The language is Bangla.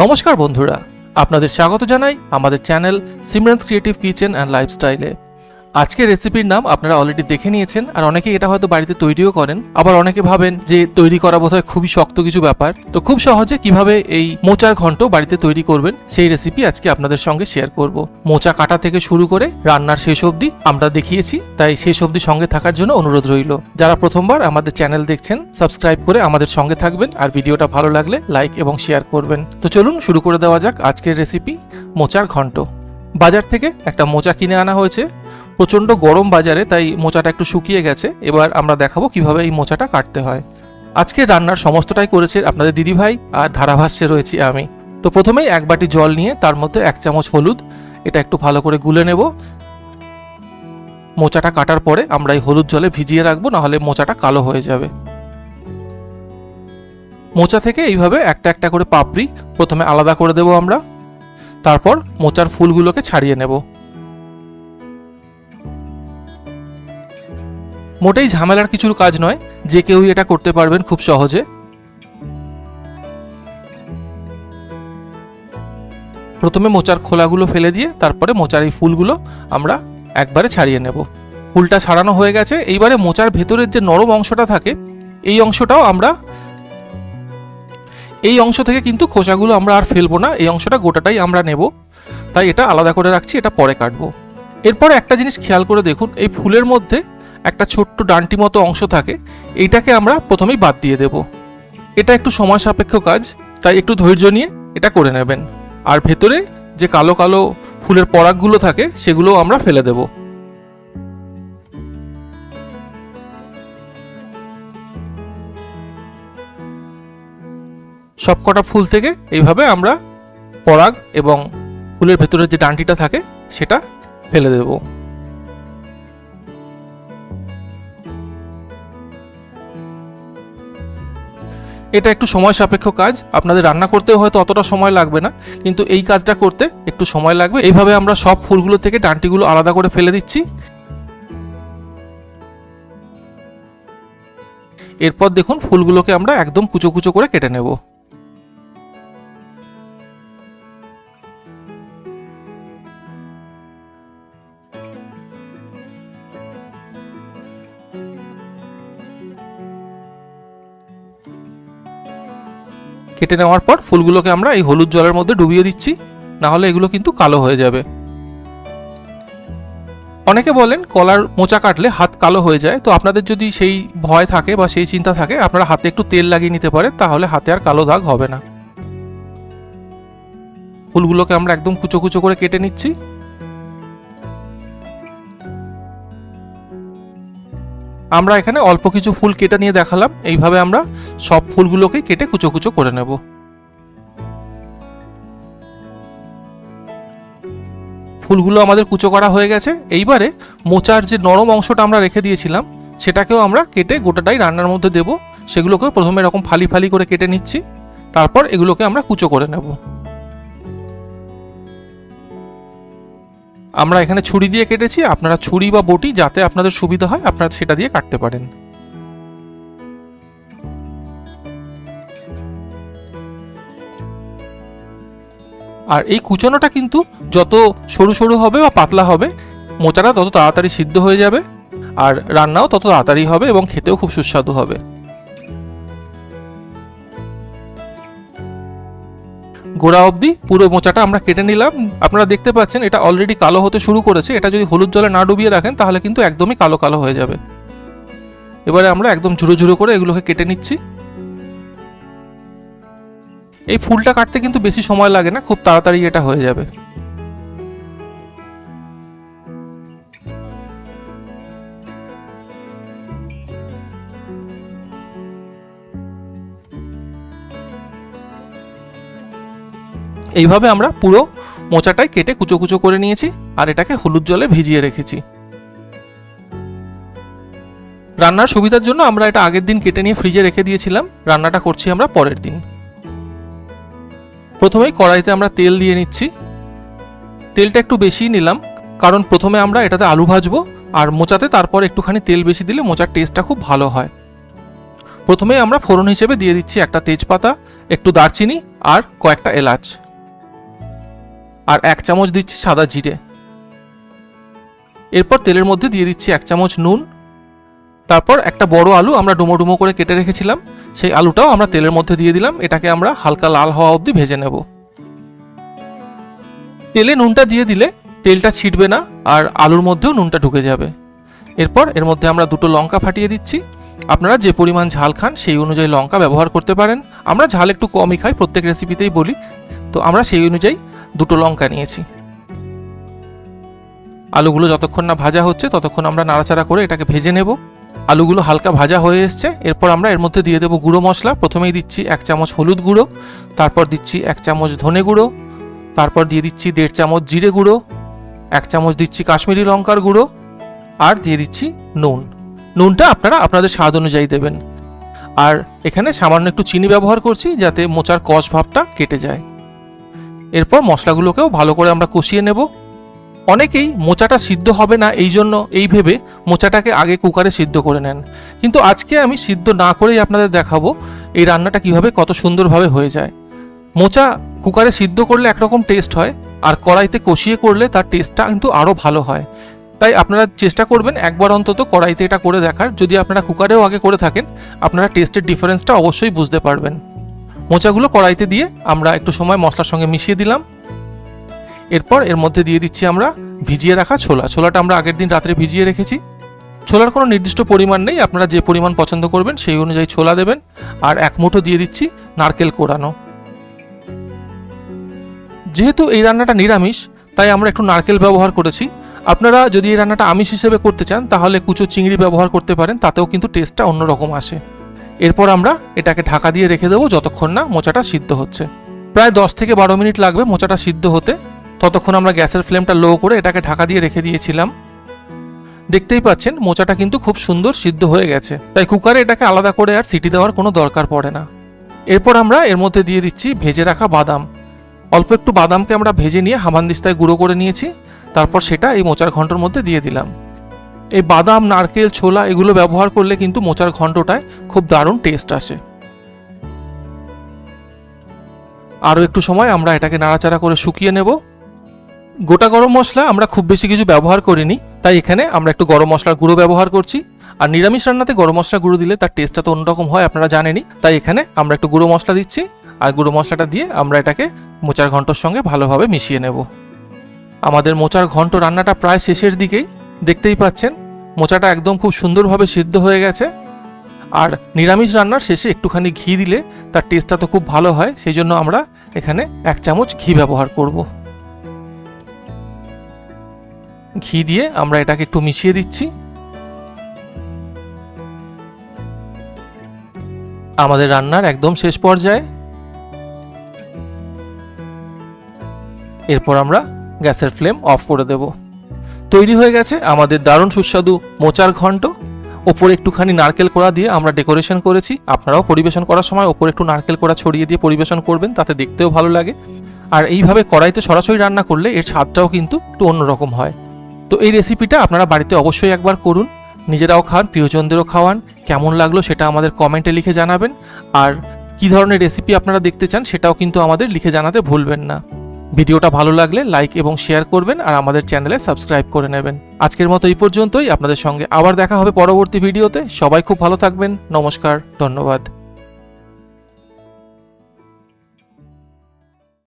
নমস্কার বন্ধুরা আপনাদের স্বাগত জানাই আমাদের channel Simran's creative kitchen and লাইফস্টাইলে। আজকের রেসিপির নাম আপনারা অলরেডি দেখে নিয়েছেন, আর অনেকে এটা হয়তো বাড়িতে তৈরিও করেন। আবার অনেকে ভাবেন যে তৈরি করা বোধহয় খুবই শক্ত কিছু ব্যাপার। তো খুব সহজে কীভাবে এই মোচার ঘন্ট বাড়িতে তৈরি করবেন, সেই রেসিপি আজকে আপনাদের সঙ্গে শেয়ার করব। মোচা কাটা থেকে শুরু করে রান্নার শেষ অবধি আমরা দেখিয়েছি, তাই শেষ অবধি সঙ্গে থাকার জন্য অনুরোধ রইল। যারা প্রথমবার আমাদের চ্যানেল দেখছেন সাবস্ক্রাইব করে আমাদের সঙ্গে থাকবেন, আর ভিডিওটা ভালো লাগলে লাইক এবং শেয়ার করবেন। তো চলুন শুরু করে দেওয়া যাক আজকের রেসিপি মোচার ঘন্ট। বাজার থেকে একটা মোচা কিনে আনা হয়েছে। প্রচণ্ড গরম বাজারে, তাই মোচাটা একটু শুকিয়ে গেছে। এবার আমরা দেখাবো কীভাবে এই মোচাটা কাটতে হয়। আজকে রান্নার সমস্তটাই করেছে আপনাদের দিদিভাই আর ধারাভাষ্যে রয়েছি আমি। তো প্রথমেই এক বাটি জল নিয়ে তার মধ্যে এক চামচ হলুদ, এটা একটু ভালো করে গুলে নেব। মোচাটা কাটার পরে আমরা এই হলুদ জলে ভিজিয়ে রাখব, নাহলে মোচাটা কালো হয়ে যাবে। মোচা থেকে এইভাবে একটা একটা করে পাপড়ি প্রথমে আলাদা করে দেব আমরা। তারপর মোচার ফুলগুলোকে ছাড়িয়ে নেব। মোটেই ঝামেলার কিছুর কাজ নয়, যে কেউই এটা করতে পারবেন খুব সহজে। প্রথমে মোচার খোলাগুলো ফেলে দিয়ে তারপরে মোচার এই ফুলগুলো আমরা একবারে ছাড়িয়ে নেব। ফুলটা ছাড়ানো হয়ে গেছে, এইবারে মোচার ভেতরের যে নরম অংশটা থাকে, এই অংশটাও আমরা এই অংশ থেকে কিন্তু খোসাগুলো আমরা আর ফেলব না, এই অংশটা গোটাটাই আমরা নেব। তাই এটা আলাদা করে রাখছি, এটা পরে কাটবো। এরপরে একটা জিনিস খেয়াল করে দেখুন, এই ফুলের মধ্যে একটা ছোট্ট ডান্টি মতো অংশ থাকে এইটাকে আমরা প্রথমেই বাদ দিয়ে দেব। এটা একটু সময় সাপেক্ষ কাজ, তাই একটু ধৈর্য নিয়ে এটা করে নেবেন। আর ভেতরে যে কালো কালো ফুলের পরাগগুলো থাকে সেগুলো আমরা ফেলে দেব। সবকটা ফুল থেকে এইভাবে আমরা পরাগ এবং ফুলের ভেতরের যে ডান্টিটা থাকে, সেটা ফেলে দেবো। এটা একটু সময় সাপেক্ষ কাজ। আপনাদের রান্না করতেও হয়তো অতটা সময় লাগবে না, কিন্তু এই কাজটা করতে একটু সময় লাগবে। এইভাবে আমরা সব ফুলগুলো থেকে ডান্টিগুলো আলাদা করে ফেলে দিচ্ছি। এরপর দেখুন ফুলগুলোকে আমরা একদম কুচো কুচো করে কেটে নেব। কেটে নেওয়ার পর ফুলগুলোকে আমরা এই হলুদ জলের মধ্যে ডুবিয়ে দিচ্ছি না হলে এগুলো কিন্তু কালো হয়ে যাবে। অনেকে বলেন কলার মোচা কাটলে হাত কালো হয়ে যায়, তো আপনাদের যদি সেই ভয় থাকে বা সেই চিন্তা থাকে, আপনারা হাতে একটু তেল লাগিয়ে নিতে পারেন, তাহলে হাতে আর কালো দাগ হবে না। ফুলগুলোকে আমরা একদম কুচো কুচো করে কেটে নিচ্ছি। আমরা এখানে অল্প কিছু ফুল কেটে নিয়ে দেখালাম। এইভাবে আমরা সব ফুলগুলোকে কেটে কুচো কুচো করে নেব। ফুলগুলো আমাদের কুচো করা হয়ে গেছে। এইবারে মোচার যে নরম অংশটা আমরা রেখে দিয়েছিলাম, সেটাকেও আমরা কেটে গোটাটাই রান্নার মধ্যে দেব। সেগুলোকে প্রথমে এরকম ফালি ফালি করে কেটে নিচ্ছি। তারপর এগুলোকে আমরা কুচো করে নেব। আমরা এখানে ছুরি দিয়ে কেটেছি, আপনারা ছুরি বা বটি যাতে আপনাদের সুবিধা হয়, আপনারা সেটা দিয়ে কাটতে পারেন। আর এই কুচনোটা কিন্তু যত সরু সরু হবে বা পাতলা হবে, মোচাটা তত তাড়াতাড়ি সিদ্ধ হয়ে যাবে, আর রান্নাও তত তাড়াতাড়ি হবে এবং খেতেও খুব সুস্বাদু হবে। গোড়া অবধি, পুরো মোচাটা আমরা কেটে নিলাম। আপনারা দেখতে পাচ্ছেন, এটা অলরেডি কালো হতে শুরু করেছে। এটা যদি হলুদ জলে না ডুবিয়ে রাখেন, তাহলে কিন্তু একদমই কালো কালো হয়ে যাবে। এবারে আমরা একদম ঝুড়ো ঝুড়ো করে এগুলোকে কেটে নিচ্ছি। এই ফুলটা কাটতে কিন্তু বেশি সময় লাগে না, খুব তাড়াতাড়ি এটা হয়ে যাবে। এইভাবে আমরা পুরো মোচাটাই কেটে কুচো কুচো করে নিয়েছি আর এটাকে হলুদ জলে ভিজিয়ে রেখেছি। রান্নার সুবিধার জন্য আমরা এটা আগের দিন কেটে নিয়ে ফ্রিজে রেখে দিয়েছিলাম। রান্নাটা করছি আমরা পরের দিন। প্রথমেই কড়াইতে আমরা তেল দিয়ে নিচ্ছি। তেলটা একটু বেশিই নিলাম, কারণ প্রথমে আমরা এটাতে আলু ভাজবো আর মোচাতে তারপর একটুখানি তেল বেশি দিলে মোচার টেস্টটা খুব ভালো হয়। প্রথমে আমরা ফোড়ন হিসেবে দিয়ে দিচ্ছি একটা তেজপাতা, একটু দারচিনি আর কয়েকটা এলাচ। আর এক চামচ দিচ্ছি সাদা জিরে। এরপর তেলের মধ্যে দিয়ে দিচ্ছি এক চামচ নুন। তারপর একটা বড় আলু আমরা ডুমো ডুমো করে কেটে রেখেছিলাম। সেই আলুটাও আমরা তেলের মধ্যে দিয়ে দিলাম। এটাকে আমরা হালকা লাল হওয়া অবধি ভেজে নেব। তেলে নুনটা দিয়ে দিলে তেলটা ছিটবে না আর আলুর মধ্যেও নুনটা ঢুকে যাবে। এরপর এর মধ্যে আমরা দুটো লঙ্কা ফাটিয়ে দিচ্ছি। আপনারা যে পরিমাণ ঝাল খান সেই অনুযায়ী লঙ্কা ব্যবহার করতে পারেন। আমরা ঝাল একটু কমই খাই, প্রত্যেক রেসিপিতেই বলি। তো আমরা সেই অনুযায়ী দুটো লঙ্কা নিয়েছি। আলুগুলো যতক্ষণ না ভাজা হচ্ছে, ততক্ষণ আমরা নাড়াচাড়া করে এটাকে ভেজে নেব। আলুগুলো হালকা ভাজা হয়ে এসছে, এরপর আমরা এর মধ্যে দিয়ে দেবো গুঁড়ো মশলা। প্রথমেই দিচ্ছি এক চামচ হলুদ গুঁড়ো, তারপর দিচ্ছি এক চামচ ধনে গুঁড়ো, তারপর দিয়ে দিচ্ছি দেড় চামচ জিরে গুঁড়ো, এক চামচ দিচ্ছি কাশ্মীরি লঙ্কার গুঁড়ো, আর দিয়ে দিচ্ছি নুন। নুনটা আপনারা আপনাদের স্বাদ অনুযায়ী দেবেন। আর এখানে সামান্য একটু চিনি ব্যবহার করছি যাতে মোচার কষ ভাবটা কেটে যায়। এরপর মশলাগুলোকেও ভালো করে আমরা কষিয়ে নেব। অনেকেই মোচাটা সিদ্ধ হবে না, এই জন্য এই ভেবে মোচাটাকে আগে কুকারে সিদ্ধ করে নেন। কিন্তু আজকে আমি সিদ্ধ না করেই আপনাদের দেখাবো এই রান্নাটা কীভাবে কত সুন্দরভাবে হয়ে যায়। মোচা কুকারে সিদ্ধ করলে একরকম টেস্ট হয়, আর কড়াইতে কষিয়ে করলে তার টেস্টটা কিন্তু আরও ভালো হয়। তাই আপনারা চেষ্টা করবেন একবার অন্তত কড়াইতে এটা করে দেখার। যদি আপনারা কুকারেও আগে করে থাকেন, আপনারা টেস্টের ডিফারেন্সটা অবশ্যই বুঝতে পারবেন। মোচাগুলো কড়াইতে দিয়ে আমরা একটু সময় মশলার সঙ্গে মিশিয়ে দিলাম। এরপর এর মধ্যে দিয়ে দিচ্ছি আমরা ভিজিয়ে রাখা ছোলা। ছোলাটা আমরা আগের দিন রাত্রে ভিজিয়ে রেখেছি। ছোলার কোনো নির্দিষ্ট পরিমাণ নেই, আপনারা যে পরিমাণ পছন্দ করবেন সেই অনুযায়ী ছোলা দেবেন। আর এক মুঠো দিয়ে দিচ্ছি নারকেল কোড়ানো যেহেতু এই রান্নাটা নিরামিষ, তাই আমরা একটু নারকেল ব্যবহার করেছি। আপনারা যদি এই রান্নাটা আমিষ হিসেবে করতে চান, তাহলে কুচো চিংড়ি ব্যবহার করতে পারেন, তাতেও কিন্তু টেস্টটা অন্যরকম আসে। এরপর আমরা এটাকে ঢাকা দিয়ে রেখে দেবো যতক্ষণ না মোচাটা সিদ্ধ হচ্ছে। প্রায় দশ থেকে বারো মিনিট লাগবে মোচাটা সিদ্ধ হতে। ততক্ষণ আমরা গ্যাসের ফ্লেমটা লো করে এটাকে ঢাকা দিয়ে রেখে দিয়েছিলাম। দেখতেই পাচ্ছেন, মোচাটা কিন্তু খুব সুন্দর সিদ্ধ হয়ে গেছে। তাই কুকারে এটাকে আলাদা করে আর সিটি দেওয়ার কোনো দরকার পড়ে না। এরপর আমরা এর মধ্যে দিয়ে দিচ্ছি ভেজে রাখা বাদাম। অল্প একটু বাদামকে আমরা ভেজে নিয়ে হামানদিস্তায় গুঁড়ো করে নিয়েছি। তারপর সেটা এই মোচার ঘন্টর মধ্যে দিয়ে দিলাম। এই বাদাম, নারকেল, ছোলা এগুলো ব্যবহার করলে কিন্তু মোচার ঘন্টটায় খুব দারুণ টেস্ট আসে। আরও একটু সময়, আমরা এটাকে নাড়াচাড়া করে শুকিয়ে নেব। গোটা গরম মশলা আমরা খুব বেশি কিছু ব্যবহার করিনি, তাই এখানে আমরা একটু গরম মশলার গুঁড়ো ব্যবহার করছি। আর নিরামিষ রান্নাতে গরম মশলা গুঁড়ো দিলে তার টেস্টটা তো অন্যরকম হয়, আপনারা জানেনই। তাই এখানে আমরা একটু গুঁড়ো মশলা দিচ্ছি। আর গুঁড়ো মশলাটা দিয়ে আমরা এটাকে মোচার ঘন্টর সঙ্গে ভালোভাবে মিশিয়ে নেব। আমাদের মোচার ঘন্ট রান্নাটা প্রায় শেষের দিকেই। দেখতেই পাচ্ছেন, মোচাটা একদম খুব সুন্দরভাবে সিদ্ধ হয়ে গেছে। আর নিরামিষ রান্নার শেষে একটুখানি ঘি দিলে তার টেস্টটা তো খুব ভালো হয়, সেই জন্য আমরা এখানে এক চামচ ঘি ব্যবহার করব। ঘি দিয়ে আমরা এটাকে একটু মিশিয়ে দিচ্ছি। আমাদের রান্নার একদম শেষ পর্যায়ে। এরপর আমরা গ্যাসের ফ্লেম অফ করে দেব। তৈরি হয়ে গেছে আমাদের দারুণ সুস্বাদু মোচার ঘন্ট ওপরে একটুখানি নারকেল কোড়া দিয়ে আমরা ডেকোরেশন করেছি। আপনারাও পরিবেশন করার সময় ওপরে একটু নারকেল কোড়া ছড়িয়ে দিয়ে পরিবেশন করবেন, তাতে দেখতেও ভালো লাগে। আর এইভাবে কড়াইতে সরাসরি রান্না করলে এর স্বাদটাও কিন্তু একটু অন্যরকম হয়। তো এই রেসিপিটা আপনারা বাড়িতে অবশ্যই একবার করুন। নিজেরাও খান, প্রিয়জনদেরও খাওয়ান। কেমন লাগল সেটা আমাদের কমেন্টে লিখে জানাবেন। আর কী ধরনের রেসিপি আপনারা দেখতে চান সেটাও কিন্তু আমাদের লিখে জানাতে ভুলবেন না। ভিডিওটা ভালো লাগলে লাইক এবং শেয়ার করবেন আর আমাদের চ্যানেলে সাবস্ক্রাইব করে নেবেন। আজকের মতো এই পর্যন্তই, আপনাদের সঙ্গে আবার দেখা হবে পরবর্তী ভিডিওতে। সবাই খুব ভালো থাকবেন। নমস্কার, ধন্যবাদ।